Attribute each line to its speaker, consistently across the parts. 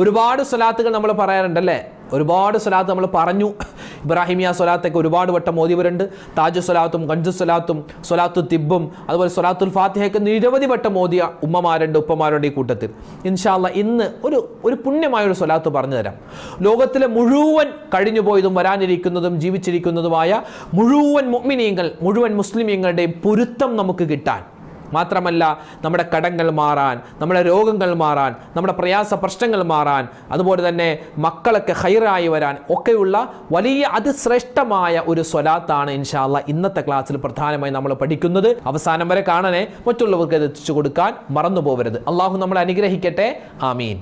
Speaker 1: ഒരുപാട് സ്വലാത്തുകൾ നമ്മൾ പറയാറുണ്ട് അല്ലേ ഒരുപാട് സ്വലാത്ത് നമ്മൾ പറഞ്ഞു. ഇബ്രാഹിമിയ സ്വലാത്തൊക്കെ ഒരുപാട് വട്ടം മോദിവരുണ്ട് താജ് സ്വലാത്തും ഗഞ്ചു സ്വലാത്തും സ്വലാത്തു തിബും അതുപോലെ സ്വലാത്തുൽ ഫാത്തിഹയൊക്കെ നിരവധി വട്ടം മോദിയ ഉമ്മമാരുണ്ട് ഉപ്പമാരുണ്ട് ഈ കൂട്ടത്തിൽ. ഇൻഷാല്ല ഇന്ന് ഒരു ഒരു പുണ്യമായൊരു സ്വലാത്ത് പറഞ്ഞു തരാം. ലോകത്തിലെ മുഴുവൻ കഴിഞ്ഞു പോയതും വരാനിരിക്കുന്നതും ജീവിച്ചിരിക്കുന്നതുമായ മുഴുവൻ മുഅ്മിനീങ്ങൾ മുഴുവൻ മുസ്ലിമീങ്ങളുടെയും പൊരുത്തം നമുക്ക് കിട്ടാൻ. മാത്രമല്ല നമ്മുടെ കടങ്ങൾ മാറാൻ നമ്മുടെ രോഗങ്ങൾ മാറാൻ നമ്മുടെ പ്രയാസ പ്രശ്നങ്ങൾ മാറാൻ അതുപോലെ തന്നെ മക്കളൊക്കെ ഹൈറായി വരാൻ ഒക്കെയുള്ള വലിയ അതിശ്രേഷ്ഠമായ ഒരു സ്വലാത്താണ് ഇൻഷാല്ല ഇന്നത്തെ ക്ലാസ്സിൽ പ്രധാനമായി നമ്മൾ പഠിക്കുന്നത്. അവസാനം വരെ കാണണേ. മറ്റുള്ളവർക്ക് എത്തിച്ചു കൊടുക്കാൻ മറന്നു പോകരുത് അള്ളാഹു നമ്മളെ അനുഗ്രഹിക്കട്ടെ. ആമീൻ.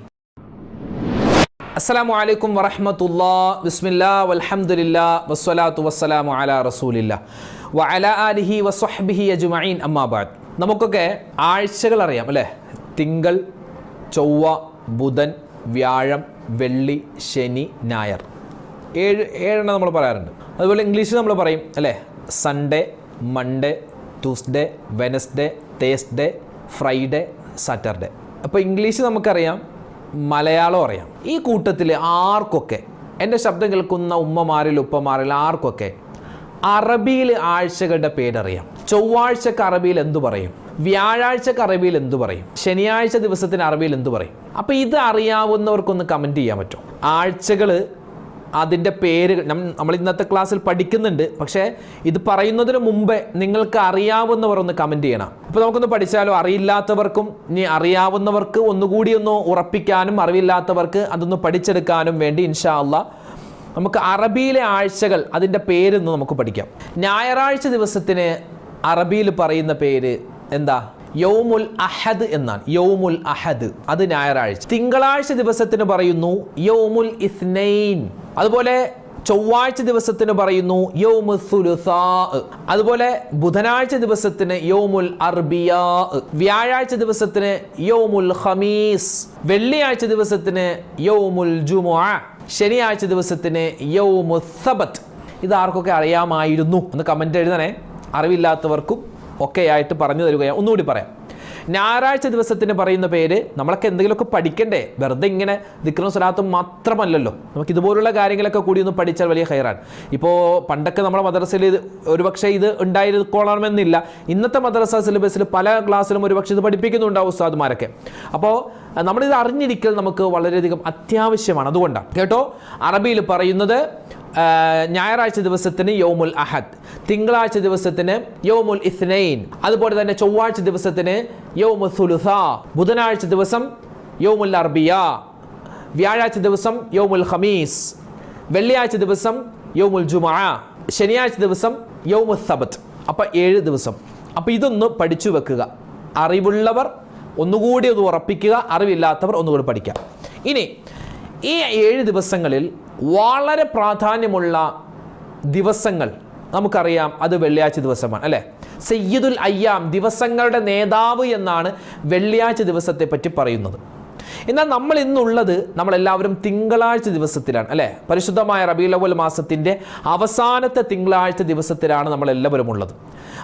Speaker 1: അസ്സാം വലൈക്കും വറഹ്മത്തുള്ളാ ബിസ്മില്ലാ വലഹമുല്ല വസ്സലാത്തു വസ്സലാമു അലാ റസൂലില്ല വഅല ആലിഹി വസ്വഹ്ബിഹി അജുമൈൻ അമ്മാ ബഅദ് നമുക്കൊക്കെ ആഴ്ചകൾ അറിയാം അല്ലേ? തിങ്കൾ ചൊവ്വ ബുധൻ വ്യാഴം വെള്ളി ശനി ഞായർ. ഏഴ് ഏഴെണ്ണം നമ്മൾ പറയാറുണ്ട്. അതുപോലെ ഇംഗ്ലീഷിൽ നമ്മൾ പറയും അല്ലേ? Sunday Monday Tuesday Wednesday Thursday Friday Saturday. അപ്പോൾ ഇംഗ്ലീഷ് നമുക്കറിയാം മലയാളം അറിയാം. ഈ കൂട്ടത്തിൽ ആർക്കൊക്കെ എന്റെ ശബ്ദം കേൾക്കുന്ന ഉമ്മമാരിൽ ഉപ്പമാരിൽ ആർക്കൊക്കെ അറബിയിൽ ആഴ്ചകളുടെ പേരറിയാം. ചൊവ്വാഴ്ചക്ക് അറബിയിൽ എന്തു പറയും? വ്യാഴാഴ്ചക്ക് അറബിയിൽ എന്തു പറയും? ശനിയാഴ്ച ദിവസത്തിന് അറബിയിൽ എന്തു പറയും? അപ്പോൾ ഇത് അറിയാവുന്നവർക്കൊന്ന് കമന്റ് ചെയ്യാൻ പറ്റും ആഴ്ചകൾ അതിന്റെ പേര് നമ്മൾ ഇന്നത്തെ ക്ലാസ്സിൽ പഠിക്കുന്നുണ്ട്. പക്ഷേ ഇത് പറയുന്നതിന് മുമ്പേ നിങ്ങൾക്ക് അറിയാവുന്നവർ ഒന്ന് കമന്റ് ചെയ്യണം. അപ്പോൾ നമുക്കൊന്ന് പഠിച്ചാലോ? അറിയില്ലാത്തവർക്കും ഇനി അറിയാവുന്നവർക്ക് ഒന്നുകൂടി ഒന്ന് ഉറപ്പിക്കാനും അറിവില്ലാത്തവർക്ക് അതൊന്ന് പഠിച്ചെടുക്കാനും വേണ്ടി ഇൻഷാ അള്ളാ നമുക്ക് അറബിയിലെ ആഴ്ചകൾ അതിന്റെ പേരൊന്ന് നമുക്ക് പഠിക്കാം. ഞായറാഴ്ച ദിവസത്തിന് അറബിയിൽ പറയുന്ന പേര് എന്താ? യൗമുൽ അഹദ് എന്നാണ്. യൗമുൽ അഹദ്. അത് ഞായറാഴ്ച. തിങ്കളാഴ്ച ദിവസത്തിന് പറയുന്നു യൗമുൽ ഇസ്നൈൻ. അതുപോലെ ചൊവ്വാഴ്ച ദിവസത്തിന് പറയുന്നു യൗമു സുലുസാ. അതുപോലെ ബുധനാഴ്ച ദിവസത്തിന് യൗമുൽ അർബിയ. വ്യാഴാഴ്ച ദിവസത്തിന് യൗമുൽ ഹമീസ് വെള്ളിയാഴ്ച ദിവസത്തിന് യൗമുൽ ജുമുഅ. ശനിയാഴ്ച ദിവസത്തിന് യൗമു സബത്ത്. ഇത് ആർക്കൊക്കെ അറിയാമായിരുന്നു? ഒന്ന് കമന്റ് എഴുതണേ. അറിവില്ലാത്തവർക്കും ഒക്കെയായിട്ട് പറഞ്ഞു തരികയാണ്. ഒന്നുകൂടി പറയാം. ഞായറാഴ്ച ദിവസത്തിന് പറയുന്ന പേര് നമ്മളൊക്കെ എന്തെങ്കിലുമൊക്കെ പഠിക്കണ്ടേ? വെറുതെ ഇങ്ങനെ ദിക്റും സ്വലാത്തും മാത്രമല്ലല്ലോ. നമുക്ക് ഇതുപോലുള്ള കാര്യങ്ങളൊക്കെ കൂടി ഒന്ന് പഠിച്ചാൽ വലിയ ഹൈറാണ് ഇപ്പോൾ പണ്ടൊക്കെ നമ്മുടെ മദ്രസയിൽ ഇത് ഒരുപക്ഷെ ഇത് ഉണ്ടായിരിക്കണമെന്നില്ല ഇന്നത്തെ മദ്രസ സിലബസിൽ പല ക്ലാസ്സിലും ഒരുപക്ഷെ ഇത് പഠിപ്പിക്കുന്നുണ്ടാവും ഉസ്താദ്മാരൊക്കെ. അപ്പോൾ നമ്മളിത് അറിഞ്ഞിരിക്കൽ നമുക്ക് വളരെയധികം അത്യാവശ്യമാണ്. അതുകൊണ്ടാണ്. കേട്ടോ? അറബിയിൽ പറയുന്നത് ഞായറാഴ്ച ദിവസത്തിന് യോമുൽ അഹദ് തിങ്കളാഴ്ച ദിവസത്തിന് യോമുൽ ഇസ്നൈൻ അതുപോലെ തന്നെ ചൊവ്വാഴ്ച ദിവസത്തിന് യോമുൽ സുലുസ ബുധനാഴ്ച ദിവസം യോമുൽ അർബിയ വ്യാഴാഴ്ച ദിവസം യോമുൽ ഹമീസ് വെള്ളിയാഴ്ച ദിവസം യോമുൽ ജുമാ ശനിയാഴ്ച ദിവസം യോമുൽ സബത്ത്. അപ്പം ഏഴ് ദിവസം. അപ്പോൾ ഇതൊന്ന് പഠിച്ചു വെക്കുക. അറിവുള്ളവർ ഒന്നുകൂടി ഒന്ന് ഉറപ്പിക്കുക അറിവില്ലാത്തവർ ഒന്നുകൂടി പഠിക്കുക. ഇനി ഈ ഏഴ് ദിവസങ്ങളിൽ വളരെ പ്രാധാന്യമുള്ള ദിവസങ്ങൾ നമുക്കറിയാം അത് വെള്ളിയാഴ്ച ദിവസമാണ് അല്ലേ? സയ്യിദുൽ അയ്യാം ദിവസങ്ങളുടെ നേതാവ് എന്നാണ് വെള്ളിയാഴ്ച ദിവസത്തെ പറ്റി പറയുന്നത്. എന്നാൽ നമ്മൾ ഇന്നുള്ളത് നമ്മളെല്ലാവരും തിങ്കളാഴ്ച ദിവസത്തിലാണ് അല്ലേ? പരിശുദ്ധമായ റബീൽ അവൽ മാസത്തിന്റെ അവസാനത്തെ തിങ്കളാഴ്ച ദിവസത്തിലാണ് നമ്മളെല്ലാവരും ഉള്ളത്.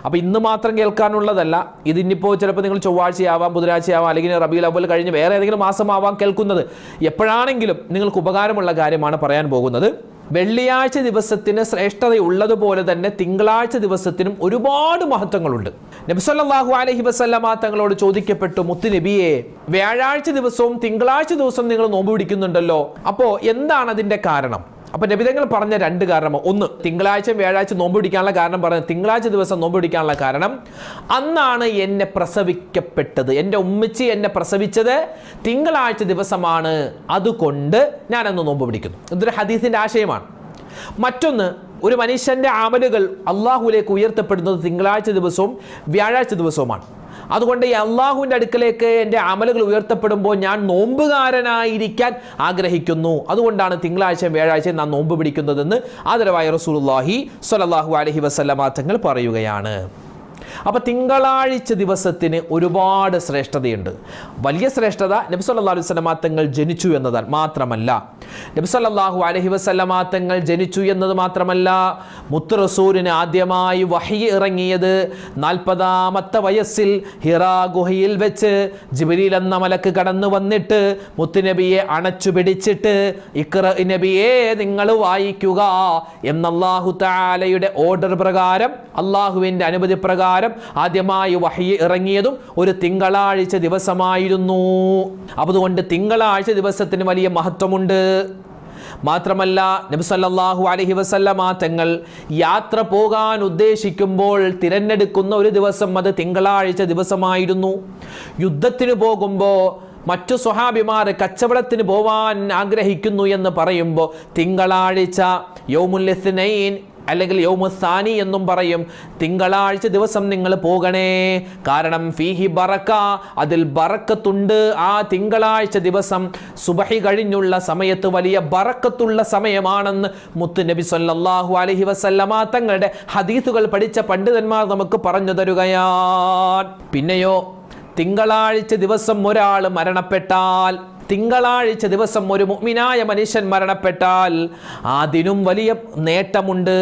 Speaker 1: അപ്പോൾ ഇന്ന് മാത്രം കേൾക്കാനുള്ളതല്ല ഇതിനിപ്പോൾ ചിലപ്പോൾ നിങ്ങൾ ചൊവ്വാഴ്ചയാവാം ബുധനാഴ്ചയാവാം അല്ലെങ്കിൽ റബീൽ അവൽ കഴിഞ്ഞ് വേറെ ഏതെങ്കിലും മാസമാവാം കേൾക്കുന്നത്. എപ്പോഴാണെങ്കിലും നിങ്ങൾക്ക് ഉപകാരമുള്ള കാര്യമാണ് പറയാൻ പോകുന്നത്. വെള്ളിയാഴ്ച ദിവസത്തിന് ശ്രേഷ്ഠതയുള്ളതുപോലെ തന്നെ തിങ്കളാഴ്ച ദിവസത്തിനും ഒരുപാട് മഹത്വങ്ങളുണ്ട്. നബ്സല്ലാഹു അലഹി വസല്ലമ തങ്ങളോട് ചോദിക്കപ്പെട്ടു മുത്തു നബിയെ വ്യാഴാഴ്ച ദിവസവും തിങ്കളാഴ്ച ദിവസവും നിങ്ങൾ നോമ്പ് പിടിക്കുന്നുണ്ടല്ലോ. അപ്പോൾ എന്താണ് അതിന്റെ കാരണം? അപ്പൊ നബിതങ്ങൾ പറഞ്ഞ രണ്ട് കാരണം. ഒന്ന് തിങ്കളാഴ്ച വ്യാഴാഴ്ച നോമ്പ് പിടിക്കാനുള്ള കാരണം പറഞ്ഞത് തിങ്കളാഴ്ച ദിവസം നോമ്പ് പിടിക്കാനുള്ള കാരണം അന്നാണ് എന്നെ പ്രസവിക്കപ്പെട്ടത്. എന്റെ ഉമ്മച്ചി എന്നെ പ്രസവിച്ചത് തിങ്കളാഴ്ച ദിവസമാണ്. അതുകൊണ്ട് ഞാനന്ന് നോമ്പ് പിടിക്കുന്നു. ഇതൊരു ഹദീസിന്റെ ആശയമാണ്. മറ്റൊന്ന് ഒരു മനുഷ്യന്റെ അമലുകൾ അള്ളാഹുലേക്ക് ഉയർത്തപ്പെടുന്നത് തിങ്കളാഴ്ച ദിവസവും വ്യാഴാഴ്ച ദിവസവുമാണ്. അതുകൊണ്ട് ഈ അള്ളാഹുവിന്റെ അടുക്കലേക്ക് എന്റെ അമലുകൾ ഉയർത്തപ്പെടുമ്പോൾ ഞാൻ നോമ്പുകാരനായിരിക്കാൻ ആഗ്രഹിക്കുന്നു. അതുകൊണ്ടാണ് തിങ്കളാഴ്ചയും വ്യാഴാഴ്ചയും നാം നോമ്പ് പിടിക്കുന്നതെന്ന് ആദരവായ റസൂലുള്ളാഹി സ്വല്ലല്ലാഹു അലൈഹി വസല്ലമ തങ്ങൾ പറയുകയാണ്. അപ്പോൾ തിങ്കളാഴ്ച ദിവസത്തിന് ഒരുപാട് ശ്രേഷ്ഠതയുണ്ട്. വലിയ ശ്രേഷ്ഠത നബി സല്ലല്ലാഹു അലൈഹി തങ്ങൾ ജനിച്ചു എന്നതാണ് മാത്രമല്ല. നബി സല്ലല്ലാഹു അലൈഹി വസല്ലമ തങ്ങൾ ജനിച്ചു എന്നത് മാത്രമല്ല മുത്ത് റസൂലിന് ആദ്യമായി വഹി ഇറങ്ങിയത് നാൽപ്പതാമത്തെ വയസ്സിൽ ഹിറാ ഗുഹയിൽ വെച്ച് ജിബിലിൽ എന്ന മലക്ക് കടന്നു വന്നിട്ട് മുത്തുനബിയെ അണച്ചു പിടിച്ചിട്ട് ഇക്ര നബിയെ നിങ്ങൾ വായിക്കുക എന്നല്ലാഹു താലയുടെ ഓർഡർ പ്രകാരം അള്ളാഹുവിന്റെ അനുമതി പ്രകാരം ആദ്യമായി വഹി ഇറങ്ങിയതും ഒരു തിങ്കളാഴ്ച ദിവസമായിരുന്നു. അതുകൊണ്ട് തിങ്കളാഴ്ച ദിവസത്തിന് വലിയ മഹത്വമുണ്ട്. മാത്രമല്ല നബി സല്ലല്ലാഹു അലൈഹി വസല്ലമ തങ്ങൾ യാത്ര പോകാൻ ഉദ്ദേശിക്കുമ്പോൾ തിരഞ്ഞെടുക്കുന്ന ഒരു ദിവസം അത് തിങ്കളാഴ്ച ദിവസമായിരുന്നു. യുദ്ധത്തിന് പോകുമ്പോൾ മറ്റു സ്വഹാബിമാർ കച്ചവടത്തിന് പോവാൻ ആഗ്രഹിക്കുന്നു എന്ന് പറയുമ്പോൾ തിങ്കളാഴ്ച യൗമുല്ലസ്നൈൻ അല്ലെങ്കിൽ യൗമുസാനി എന്നും പറയും. തിങ്കളാഴ്ച ദിവസം നിങ്ങൾ പോകണേ. കാരണം ഫീഹി ബറക്ക അതിൽ ബറക്കത്തുണ്ട്. ആ തിങ്കളാഴ്ച ദിവസം സുബഹി കഴിഞ്ഞുള്ള സമയത്ത് വലിയ ബറക്കത്തുള്ള സമയമാണെന്ന് മുത്ത് നബി സല്ലല്ലാഹു അലൈഹി വസല്ലമ തങ്ങളുടെ ഹദീസുകൾ പഠിച്ച പണ്ഡിതന്മാർ നമുക്ക് പറഞ്ഞു തരുകയാണ്. പിന്നെയോ തിങ്കളാഴ്ച ദിവസം ഒരാൾ മരണപ്പെട്ടാൽ തിങ്കളാഴ്ച ദിവസം ഒരു മുഅ്മിനായ മനുഷ്യൻ മരണപ്പെട്ടാൽ അതിനും വലിയ നേട്ടമുണ്ട്.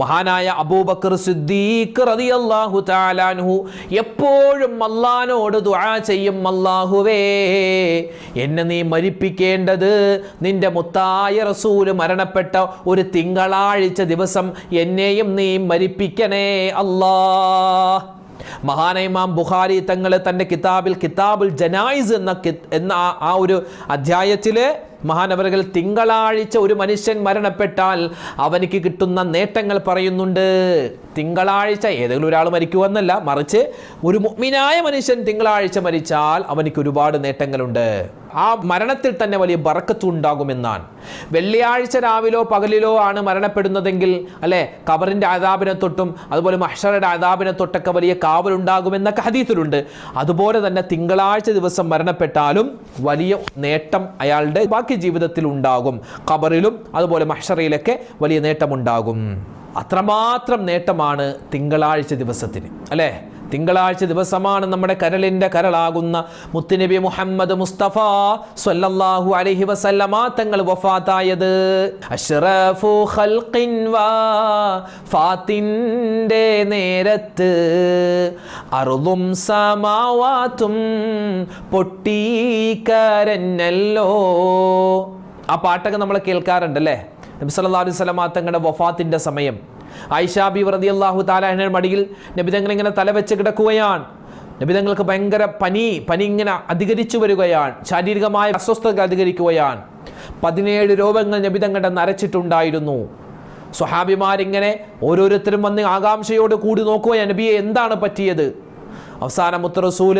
Speaker 1: മഹാനായ അബൂബക്കർ സിദ്ദീഖ് റളിയല്ലാഹു തആലാൻഹു എപ്പോഴും അള്ളാനോട് ദുആ ചെയ്യും അല്ലാഹുവേ എന്നെ നീ മരിപ്പിക്കേണ്ടത് നിന്റെ മുത്തായ റസൂൽ മരണപ്പെട്ട ഒരു തിങ്കളാഴ്ച ദിവസം എന്നെയും നീ മരിപ്പിക്കണേ അല്ലാ മഹാന ഇമാം ബുഖാരി തങ്ങൾ തന്റെ കിതാബിൽ കിതാബുൽ ജനായിസ് എന്ന എന്ന ആ ഒരു അധ്യായത്തിൽ മഹാനവറുകൾ തിങ്കളാഴ്ച ഒരു മനുഷ്യൻ മരണപ്പെട്ടാൽ അവനിക്ക് കിട്ടുന്ന നേട്ടങ്ങൾ പറയുന്നുണ്ട്. തിങ്കളാഴ്ച ഏതെങ്കിലും ഒരാൾ മരിക്കുമെന്നല്ല മറിച്ച് ഒരു മുഗ്മിനായ മനുഷ്യൻ തിങ്കളാഴ്ച മരിച്ചാൽ അവനിക്ക് ഒരുപാട് നേട്ടങ്ങളുണ്ട്. ആ മരണത്തിൽ തന്നെ വലിയ ബറക്കത്തുണ്ടാകുമെന്നാണ് വെള്ളിയാഴ്ച രാവിലോ പകലിലോ ആണ് മരണപ്പെടുന്നതെങ്കിൽ അല്ലെ? കബറിന്റെ അതാപിനെ തൊട്ടും അതുപോലെ മഹ്ഷറുടെ അതാപിനെ തൊട്ടൊക്കെ വലിയ കാവലുണ്ടാകുമെന്നൊക്കെ ഹദീസിലുണ്ട്. അതുപോലെ തന്നെ തിങ്കളാഴ്ച ദിവസം മരണപ്പെട്ടാലും വലിയ നേട്ടം അയാളുടെ ബാക്കി ജീവിതത്തിൽ ഉണ്ടാകും ഖബറിലും അതുപോലെ മഹ്ഷറയിലൊക്കെ വലിയ നേട്ടമുണ്ടാകും. അത്രമാത്രം നേട്ടമാണ് തിങ്കളാഴ്ച ദിവസത്തിന്. അല്ലേ? തിങ്കളാഴ്ച ദിവസമാണ് നമ്മുടെ കരളിന്റെ കരളാകുന്ന മുത്തുനബി മുഹമ്മദ് മുസ്തഫ സല്ലല്ലാഹു അലൈഹി വസല്ലമ തങ്ങൾ വഫാത്തായത്. അഷ്റഫു ഖൽഖിൻ വാ ഫാത്തിന്റെ നേരത്ത് അറുതും സമാവാത്തും പൊട്ടിക്കരഞ്ഞല്ലോ. ആ പാട്ടൊക്കെ നമ്മൾ കേൾക്കാറുണ്ടല്ലേ? നബി സല്ലല്ലാഹു അലൈഹി വസല്ലമ തങ്ങളുടെ വഫാത്തിന്റെ സമയം. ഐഷാബി റതി അള്ളാഹു താലാഹിനെ മടിയിൽ നബിതങ്ങൾ ഇങ്ങനെ തലവെച്ച് കിടക്കുകയാണ്. നബിതങ്ങൾക്ക് ഭയങ്കര പനി പനി ഇങ്ങനെ അധികരിച്ചു വരികയാണ്. ശാരീരികമായ അസ്വസ്ഥത അധികരിക്കുകയാണ്. പതിനേഴ് രോഗങ്ങൾ നബിതങ്ങളുടെ നരച്ചിട്ടുണ്ടായിരുന്നു. സ്വഹാബിമാരിങ്ങനെ ഓരോരുത്തരും വന്ന് ആകാംക്ഷയോട് കൂടി നോക്കുകയാണ് നബിയെ എന്താണ് പറ്റിയത്? അവസാനം മുത്തറസൂൽ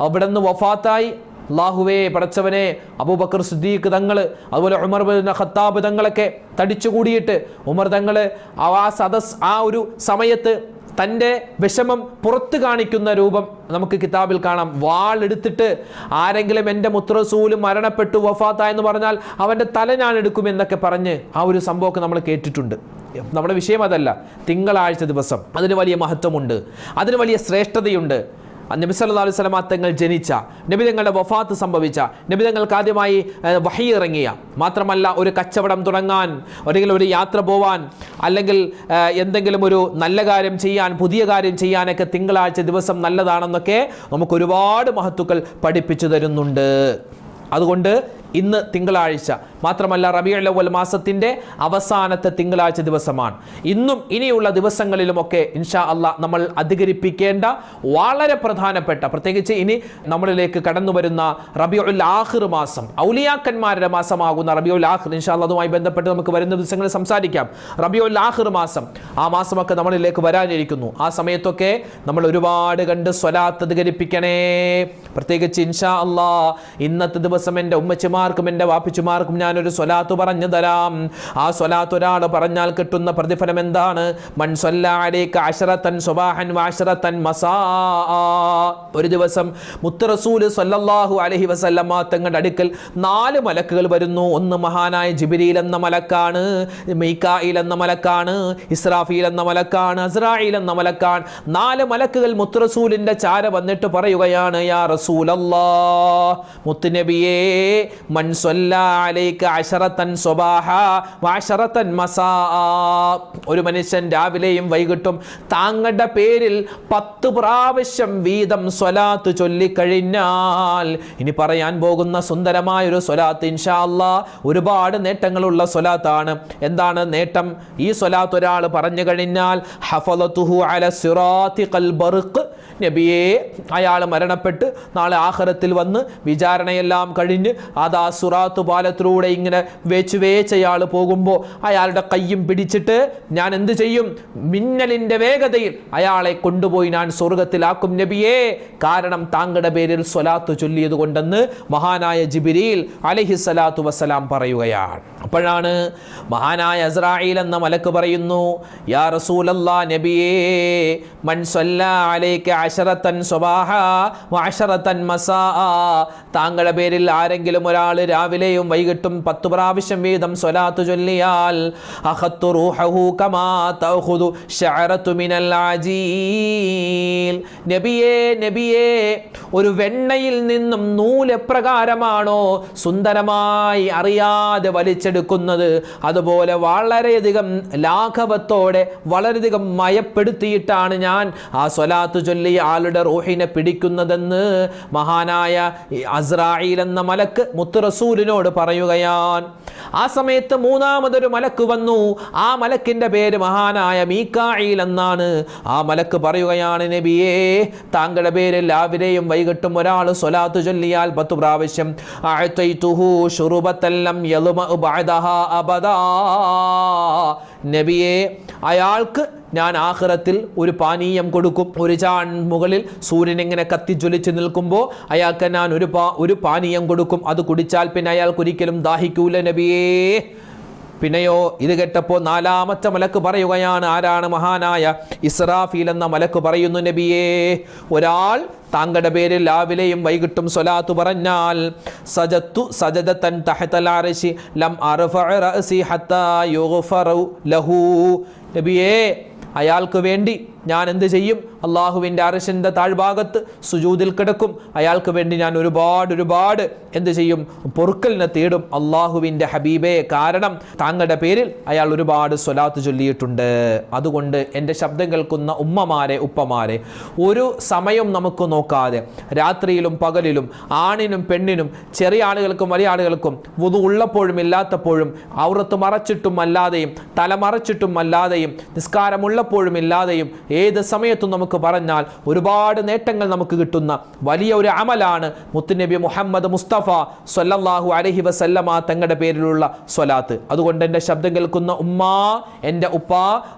Speaker 1: അവിടെ നിന്ന് വഫാത്തായി. അള്ളാഹുവേ പടച്ചവനെ അബൂബക്കർ സുദ്ദീഖ് തങ്ങൾ അതുപോലെ ഉമർ ഖത്താബ് തങ്ങളൊക്കെ തടിച്ചു കൂടിയിട്ട് ഉമർ തങ്ങൾ ആ സദസ് ആ ഒരു സമയത്ത് തന്റെ വിഷമം പുറത്ത് കാണിക്കുന്ന രൂപം നമുക്ക് കിതാബിൽ കാണാം. വാളെടുത്തിട്ട് ആരെങ്കിലും എന്റെ മുത്രസൂൽ മരണപ്പെട്ടു വഫാത്തായെന്ന് പറഞ്ഞാൽ അവന്റെ തല ഞാൻ എടുക്കും എന്നൊക്കെ പറഞ്ഞ് ആ ഒരു സംഭവമൊക്കെ നമ്മൾ കേട്ടിട്ടുണ്ട്. നമ്മുടെ വിഷയം അതല്ല തിങ്കളാഴ്ച ദിവസം. അതിന് വലിയ മഹത്വമുണ്ട്. അതിന് വലിയ ശ്രേഷ്ഠതയുണ്ട്. നബി സല്ലല്ലാഹു അലൈഹി തങ്ങൾ ജനിച്ച നബി തങ്ങളുടെ വഫാത്ത് സംഭവിച്ച നബി തങ്ങൾക്ക് ആദ്യമായി വഹി ഇറങ്ങിയ. മാത്രമല്ല ഒരു കച്ചവടം തുടങ്ങാൻ അല്ലെങ്കിൽ ഒരു യാത്ര പോവാൻ അല്ലെങ്കിൽ എന്തെങ്കിലും ഒരു നല്ല കാര്യം ചെയ്യാൻ പുതിയ കാര്യം ചെയ്യാനൊക്കെ തിങ്കളാഴ്ച ദിവസം നല്ലതാണെന്നൊക്കെ നമുക്ക് ഒരുപാട് മഹത്തുക്കൾ പഠിപ്പിച്ചു തരുന്നുണ്ട്. അതുകൊണ്ട് ഇന്ന് തിങ്കളാഴ്ച മാത്രമല്ല റബിയുൽ അവൽ മാസത്തിന്റെ അവസാനത്തെ തിങ്കളാഴ്ച ദിവസമാണ്. ഇന്നും ഇനിയുള്ള ദിവസങ്ങളിലുമൊക്കെ ഇൻഷാ അള്ളാ നമ്മൾ അധികരിപ്പിക്കേണ്ട വളരെ പ്രധാനപ്പെട്ട പ്രത്യേകിച്ച് ഇനി നമ്മളിലേക്ക് കടന്നു വരുന്ന റബിയുൽ ആഹിർ മാസം ഔലിയാക്കന്മാരുടെ മാസമാകുന്ന റബിയുൽ ആഹിർ ഇൻഷാ അല്ല അതുമായി ബന്ധപ്പെട്ട് നമുക്ക് വരുന്ന ദിവസങ്ങളിൽ സംസാരിക്കാം. റബിയുൽ ആഹിർ മാസം ആ മാസമൊക്കെ നമ്മളിലേക്ക് വരാനിരിക്കുന്നു. ആ സമയത്തൊക്കെ നമ്മൾ ഒരുപാട് കണ്ട് സ്വലാത്ത് അധികരിപ്പിക്കണേ. പ്രത്യേകിച്ച് ഇൻഷാ അള്ളാ ഇന്നത്തെ ദിവസം എന്റെ ഉമ്മച്ചിമാർക്കും എന്റെ വാപ്പിച്ചുമാർക്കും ഞാനൊരു സ്വലാത്ത് പറഞ്ഞു തരാം ആ സ്വലാത്ത് ഒരാൾ പറഞ്ഞാൽ കിട്ടുന്ന പ്രതിഫലം എന്താണ്? മൻസൊല്ലാലേക്ക് അഷറത്തൻ സുബാഹൻ വാഷറത്തൻ മസാ. ഒരു ദിവസം മുത്തറസൂൽ സല്ലല്ലാഹു അലഹി വസല്ലമ്മ തങ്ങളുടെ അടുക്കൽ നാല് മലക്കുകൾ വരുന്നു. ഒന്ന് മഹാനായ ജിബിരിയിൽ എന്ന മലക്കാണ് മീക്കായിൽ എന്ന മലക്കാണ് ഇസ്രാഫിയിൽ എന്ന മലക്കാണ് അസ്രായിൽ എന്ന മലക്കാണ്. നാല് മലക്കുകൾ മുത്തറസൂലിന്റെ ചാര വന്നിട്ട് പറയുകയാണ് യാ റസൂലല്ലാ മുത്തുനബിയേ മൻ സ്വല്ലാ മസാ ഒരു മനുഷ്യൻ രാവിലെയും വൈകിട്ടും താങ്കളുടെ പേരിൽ പത്ത് പ്രാവശ്യം വീതം സ്വലാത്ത് ചൊല്ലിക്കഴിഞ്ഞാൽ ഇനി പറയാൻ പോകുന്ന സുന്ദരമായ ഒരു സ്വലാത്ത് ഇൻഷാല്ല ഒരുപാട് നേട്ടങ്ങളുള്ള സ്വലാത്താണ്. എന്താണ് നേട്ടം? ഈ സ്വലാത്ത് ഒരാൾ പറഞ്ഞു കഴിഞ്ഞാൽ ഹഫലത്തുഹു അല സിറാത്തി കൽബറുക്ക് നബിയെ അയാൾ മരണപ്പെട്ട് നാളെ ആഹ്റത്തിൽ വന്ന് വിചാരണയെല്ലാം കഴിഞ്ഞ് അത് സുറാത്ത് പാലത്തിലൂടെ ഇങ്ങനെ വേച്ച് വേച്ച് അയാൾ പോകുമ്പോൾ അയാളുടെ കയ്യും പിടിച്ചിട്ട് ഞാൻ എന്ത് ചെയ്യും? മിന്നലിന്റെ വേഗതയിൽ അയാളെ കൊണ്ടുപോയി ഞാൻ സ്വർഗത്തിലാക്കും നബിയെ. കാരണം താങ്കളുടെ പേരിൽ സ്വലാത്ത് ചൊല്ലിയത് കൊണ്ടെന്ന് മഹാനായ ജിബിരിയിൽ അലഹി സ്വലാത്തു വസ്സലാം പറയുകയാണ്. അപ്പോഴാണ് മഹാനായ അസ്രായിൽ എന്ന മലക്ക് പറയുന്നു യാ റസൂലല്ലാ നബിയേ മൻ സ്വല്ലാ അലൈക അശറത്തൻ സ്വബാഹ അഷറത്തൻ മസാ താങ്കളുടെ പേരിൽ ആരെങ്കിലും ഒരാൾ രാവിലെയും വൈകിട്ടും പത്ത് പ്രാവശ്യം വീതം സ്വലാത്ത് ചൊല്ലിയാൽ അഹത്തു കമാ മിനൽ ആജീൽ നബിയേ നബിയേ ഒരു വെണ്ണയിൽ നിന്നും നൂലെപ്രകാരമാണോ സുന്ദരമായി അറിയാതെ വലിച്ചെടുക്കുന്നത് അതുപോലെ വളരെയധികം ലാഘവത്തോടെ വളരെയധികം മയപ്പെടുത്തിയിട്ടാണ് ഞാൻ ആ സ്വലാത്ത് ചൊല്ലി ആളുടെ റൂഹിനെ പിടിക്കുന്നതെന്ന് മഹാനായ അസ്രായിൽ എന്ന മലക്ക് മുത്തുറസൂലിനോട് പറയുകയാൻ ആ സമയത്ത് മൂന്നാമതൊരു മലക്ക് വന്നു. ആ മലക്കിന്റെ പേര് മഹാനായ മീക്കായിൽ എന്നാണ്. ആ മലക്ക് പറയുകയാണ് നബിയേ താങ്കളുടെ പേര് രാവിലെയും വൈകിട്ടും ഒരാൾ സ്വലാത്ത് ചൊല്ലിയാൽ പത്ത് പ്രാവശ്യം. നബിയെ അയാൾക്ക് ഞാൻ ആഹ്റത്തിൽ ഒരു പാനീയം കൊടുക്കും. ഒരു ചാൺ മുകളിൽ സൂര്യൻ ഇങ്ങനെ കത്തിജ്വലിച്ച് നിൽക്കുമ്പോൾ അയാൾക്ക് ഞാൻ ഒരു പാ ഒരു പാനീയം കൊടുക്കും. അത് കുടിച്ചാൽ പിന്നെ അയാൾക്ക് ഒരിക്കലും ദാഹിക്കൂല നബിയേ. പിന്നെയോ ഇത് കേട്ടപ്പോൾ നാലാമത്തെ മലക്ക് പറയുകയാണ് ആരാണ് മഹാനായ ഇസ്രാഫീൽ എന്ന മലക്ക് പറയുന്നു നബിയേ. ഒരാൾ താങ്കളുടെ പേരിൽ രാവിലെയും വൈകിട്ടും സ്വലാത്തു പറഞ്ഞാൽ സജത്തു സജദത്തൻ തഹതൽ അർശി ലം ഹത്താ യുഗ്ഫറു ലഹു. നബിയേ അയാൾക്ക് വേണ്ടി ഞാൻ എന്ത് ചെയ്യും? അള്ളാഹുവിന്റെ അറിശിന്റെ താഴ്ഭാഗത്ത് സുജൂതിൽ കിടക്കും. അയാൾക്ക് വേണ്ടി ഞാൻ ഒരുപാട് ഒരുപാട് എന്ത് ചെയ്യും? പൊറുക്കലിനെ തേടും. അള്ളാഹുവിന്റെ ഹബീബേ കാരണം താങ്കളുടെ പേരിൽ അയാൾ ഒരുപാട് സ്വലാത്ത് ചൊല്ലിയിട്ടുണ്ട്. അതുകൊണ്ട് എന്റെ ശബ്ദം കേൾക്കുന്ന ഉമ്മമാരെ ഉപ്പമാരെ ഒരു സമയം നമുക്ക് നോക്കാതെ രാത്രിയിലും പകലിലും ആണിനും പെണ്ണിനും ചെറിയ ആളുകൾക്കും വലിയ ആളുകൾക്കും വുതു ഉള്ളപ്പോഴും ഇല്ലാത്തപ്പോഴും ഔറത്ത് മറച്ചിട്ടും അല്ലാതെയും തല മറച്ചിട്ടും അല്ലാതെയും നിസ്കാരമുള്ളപ്പോഴും ഇല്ലാതെയും ഏത് സമയത്തും നമുക്ക് പറഞ്ഞാൽ ഒരുപാട് നേട്ടങ്ങൾ നമുക്ക് കിട്ടുന്ന വലിയ ഒരു അമലാണ് മുത്തുനബി മുഹമ്മദ് മുസ്തഫ സല്ലല്ലാഹു അലഹി വസല്ലമ തങ്ങളുടെ പേരിലുള്ള സ്വലാത്ത്. അതുകൊണ്ട് എന്റെ ശബ്ദം കേൾക്കുന്ന ഉമ്മ എന്റെ ഉപ്പ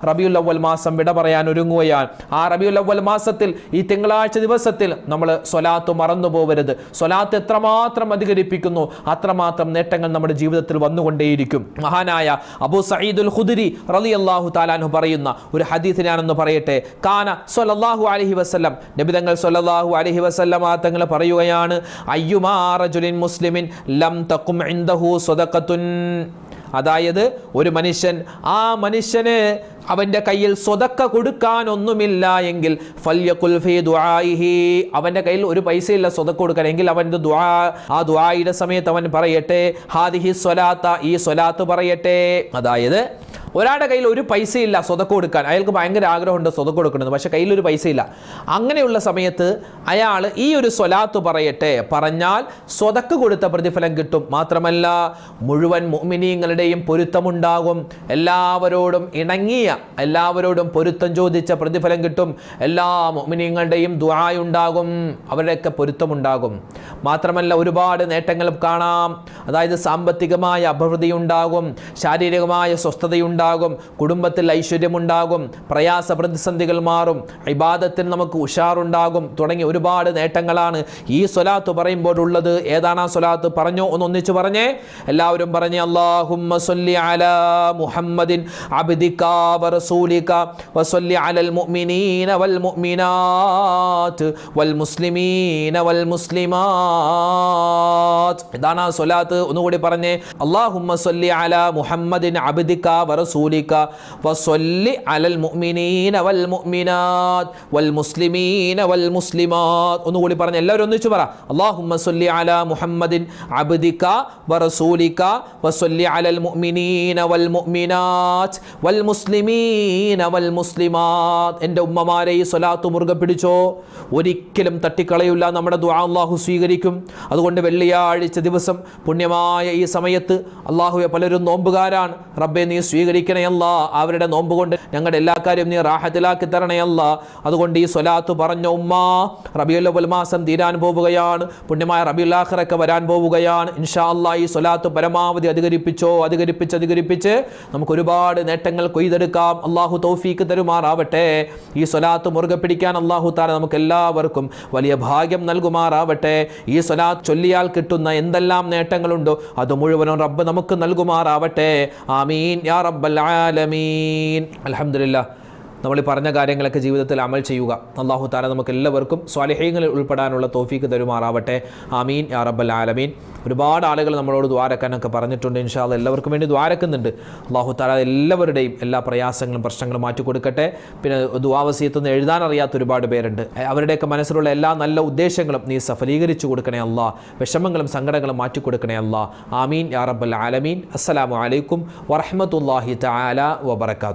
Speaker 1: റബിയുൽ അവൽ മാസം വിട പറയാൻ ഒരുങ്ങുകയാണ്. ആ റബിയുൽ അവൽ മാസത്തിൽ ഈ തിങ്കളാഴ്ച ദിവസത്തിൽ നമ്മൾ സ്വലാത്ത് മറന്നു പോകരുത് സ്വലാത്ത് എത്രമാത്രം അധികരിപ്പിക്കുന്നു അത്രമാത്രം നേട്ടങ്ങൾ നമ്മുടെ ജീവിതത്തിൽ വന്നുകൊണ്ടേയിരിക്കും. മഹാനായ അബൂ സയ്യിദുൽ ഖുദരി അള്ളാഹു താലാൻഹു പറയുന്ന ഒരു ഹദീസ് ഞാനൊന്ന് പറയട്ടെ. കാന സൊല്ലാഹു അലൈഹി വസല്ലം. നബിതങ്ങൾ സൊല്ലാഹു അലഹി വസ്ലം ആ തങ്ങൾ പറയുകയാണ് അയ്യുമാ റജുലിൻ മുസ്ലിമിൻ ലം തക്കും സ്വദഖത്തുൻ. അതായത് ഒരു മനുഷ്യൻ ആ മനുഷ്യന് അവന്റെ കയ്യിൽ സ്വതക്ക കൊടുക്കാനൊന്നുമില്ല എങ്കിൽ ഫല്യ ഫീ ദുആഇഹി. അവന്റെ കയ്യിൽ ഒരു പൈസയില്ല സ്വതക്ക കൊടുക്കാൻ എങ്കിൽ അവന്റെ ദുആ ആ ദുആയുടെ സമയത്ത് അവൻ പറയട്ടെ ഹാദിഹി സ്വലാത്ത ഈ സ്വലാത്ത് പറയട്ടെ. അതായത് ഒരാളുടെ കയ്യിൽ ഒരു പൈസയില്ല സ്വതക്ക കൊടുക്കാൻ. അയാൾക്ക് ഭയങ്കര ആഗ്രഹമുണ്ട് സ്വതക്ക കൊടുക്കുന്നത്. പക്ഷേ ഒരു പൈസയില്ല. അങ്ങനെയുള്ള സമയത്ത് അയാൾ ഈ ഒരു സ്വലാത്ത് പറയട്ടെ. പറഞ്ഞാൽ സ്വതക്ക് കൊടുത്ത പ്രതിഫലം കിട്ടും. മാത്രമല്ല മുഴുവൻ മുഅ്മിനീങ്ങളുടെയും പൊരുത്തമുണ്ടാകും. എല്ലാവരോടും ഇണങ്ങിയ എല്ലാവരോടും പൊരുത്തം ചോദിച്ച പ്രതിഫലം കിട്ടും. എല്ലാ മുഅ്മിനീങ്ങളുടെയും ദുആയുണ്ടാകും. അവരുടെയൊക്കെ പൊരുത്തമുണ്ടാകും. മാത്രമല്ല ഒരുപാട് നേട്ടങ്ങളും കാണാം. അതായത് സാമ്പത്തികമായ അഭിവൃദ്ധി ഉണ്ടാകും ശാരീരികമായ സ്വസ്ഥതയുണ്ടാകും. ഉണ്ടാകും കുടുംബത്തിൽ ഐശ്വര്യമുണ്ടാകും പ്രയാസ പ്രതിസന്ധികൾ മാറും ഇബാദത്തിൽ നമുക്ക് ഉഷാറുണ്ടാകും തുടങ്ങി ഒരുപാട് നേട്ടങ്ങളാണ് ഈ സ്വലാത്ത് പറയുമ്പോഴുള്ളത്. ഏതാണ് ആ സ്വലാത്ത്? പറഞ്ഞോ ഒന്ന് ഒന്നിച്ചു പറഞ്ഞേ. എല്ലാവരും പറഞ്ഞേ അല്ലാഹുമ്മ സ്വല്ലി അലാ മുഹമ്മദിൻ അബ്ദിക വറസൂലിക വസല്ലി അലൽ മുഅ്മിനീന വൽ വൽ മുസ്ലിമീന വൽ മുസ്ലിമാത്ത്. ഇതാണ് ആ സ്വലാത്ത്. ഒന്നുകൂടി പറഞ്ഞേ അല്ലാഹുമ്മ സ്വല്ലി അലാ മുഹമ്മദിൻ അബ്ദിക വറസൂലിക വസല്ലി അലൽ മുഅ്മിനീന വൽ മുഅ്മിനാത്ത് വൽ മുസ്ലിമീന വൽ മുസ്ലിമാത്ത്. ഒന്നുകൂടി പറഞ്ഞ് എല്ലാവരും ഒന്നിച്ചു പറ. അല്ലാഹുമ്മ സ്വല്ലി അലാ മുഹമ്മദിൻ അബ്ദിക വറസൂലിക വസല്ലി അലൽ മുഅ്മിനീന വൽ മുഅ്മിനാത്ത് വൽ മുസ്ലിമീന വൽ ഉമ്മമാരെ ഈ പിടിച്ചോ. ഒരിക്കലും തട്ടിക്കളയില്ല. നമ്മുടെ ദുആ അള്ളാഹു സ്വീകരിക്കും. അതുകൊണ്ട് വെള്ളിയാഴ്ച ദിവസം പുണ്യമായ ഈ സമയത്ത് അള്ളാഹുവെ പലരും നോമ്പുകാരാണ്. റബ്ബെ നീ സ്വീകരിക്കണയല്ല അവരുടെ നോമ്പ് കൊണ്ട് ഞങ്ങളുടെ എല്ലാ കാര്യവും നീ റാഹത്തിലാക്കി തരണയല്ല അതുകൊണ്ട് ഈ സ്വലാത്ത് പറഞ്ഞ ഉമ്മ റബിയുൽ മാസം തീരാൻ പോവുകയാണ്. പുണ്യമായ റബിയുല്ലാഹറൊക്കെ വരാൻ പോവുകയാണ്. ഇൻഷാ ഈ സ്വലാത്ത് പരമാവധി അധികരിപ്പിച്ചോ അധികരിപ്പിച്ച് അധികരിപ്പിച്ച് നമുക്ക് ഒരുപാട് നേട്ടങ്ങൾ കൊയ്തെടുക്കാം. അള്ളാഹു തൗഫീക്ക് തരുമാറാവട്ടെ. ഈ സ്വലാത്ത് മുറുകെ പിടിക്കാൻ അള്ളാഹു താല നമുക്ക് എല്ലാവർക്കും വലിയ ഭാഗ്യം നൽകുമാറാവട്ടെ. ഈ സ്വലാത്ത് ചൊല്ലിയാൽ കിട്ടുന്ന എന്തെല്ലാം നേട്ടങ്ങളുണ്ടോ അത് മുഴുവനും റബ്ബ് നമുക്ക് നൽകുമാറാവട്ടെ. ആമീൻ. യാ റബ്ബൽ ആലമീൻ അൽഹംദുലില്ലാ നമ്മൾ ഈ പറഞ്ഞ കാര്യങ്ങളൊക്കെ ജീവിതത്തിൽ അമൽ ചെയ്യുക. അള്ളാഹു താല നമുക്ക് എല്ലാവർക്കും സ്വാലിഹ്യങ്ങളിൽ ഉൾപ്പെടാനുള്ള തോഫീക്ക് തരുമാറാവട്ടെ. ആമീൻ. യാ റബ്ബൽ ആലമീൻ. ഒരുപാട് ആളുകൾ നമ്മളോട് ദ്വാരക്കാനൊക്കെ പറഞ്ഞിട്ടുണ്ട്. ഇൻഷാല്ല എല്ലാവർക്കും വേണ്ടി ദ്വാരക്കുന്നുണ്ട് അള്ളാഹു താല എല്ലാവരുടെയും എല്ലാ പ്രയാസങ്ങളും പ്രശ്നങ്ങളും മാറ്റി കൊടുക്കട്ടെ പിന്നെ ദ്വാവസീയത്തൊന്നും എഴുതാൻ അറിയാത്ത ഒരുപാട് പേരുണ്ട്. അവരുടെയൊക്കെ മനസ്സിലുള്ള എല്ലാ നല്ല ഉദ്ദേശങ്ങളും നീ സഫലീകരിച്ചു കൊടുക്കണേ അല്ല വിഷമങ്ങളും സങ്കടങ്ങളും മാറ്റി കൊടുക്കണേ അല്ല ആമീൻ. യാ റബ്ബൽ ആലമീൻ. അസ്സലാമു അലൈക്കും വറഹ്മത്തുള്ളാഹി തആല വബറകാതുഹു.